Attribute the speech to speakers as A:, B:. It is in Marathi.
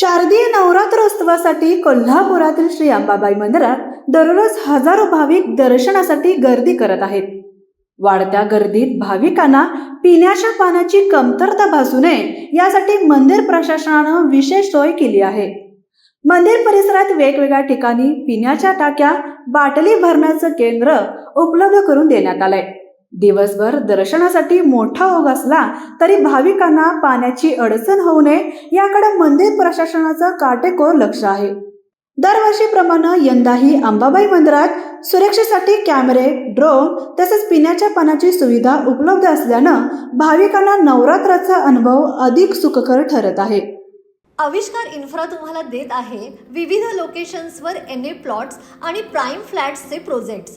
A: शारदीय नवरात्रोत्सवासाठी कोल्हापुरातील श्री अंबाबाई मंदिरात दररोज हजारो भाविक दर्शनासाठी गर्दी करत आहेत. वाढत्या गर्दीत भाविकांना पिण्याच्या पाण्याची कमतरता भासू नये यासाठी मंदिर प्रशासनानं विशेष सोय केली आहे. मंदिर परिसरात वेगवेगळ्या ठिकाणी पिण्याच्या टाक्या बाटली भरण्याचं केंद्र उपलब्ध करून देण्यात आलंय. दिवसभर दर्शनासाठी मोठा ओघ असला तरी भाविकांना पाण्याची अडचण होऊ नये याकडे मंदिर प्रशासनाचं काटेकोर लक्ष आहे. दरवर्षीप्रमाणे यंदाही अंबाबाई मंदिरात सुरक्षेसाठी कॅमेरे ड्रोन तसेच पिण्याच्या पाण्याची सुविधा उपलब्ध असल्यानं भाविकांना नवरात्राचा अनुभव अधिक सुखकर ठरत आहे.
B: आविष्कार इन्फ्रा तुम्हाला देत आहे विविध लोकेशन्सवर एन ए प्लॉट्स आणि प्राईम फ्लॅट्सचे प्रोजेक्ट्स.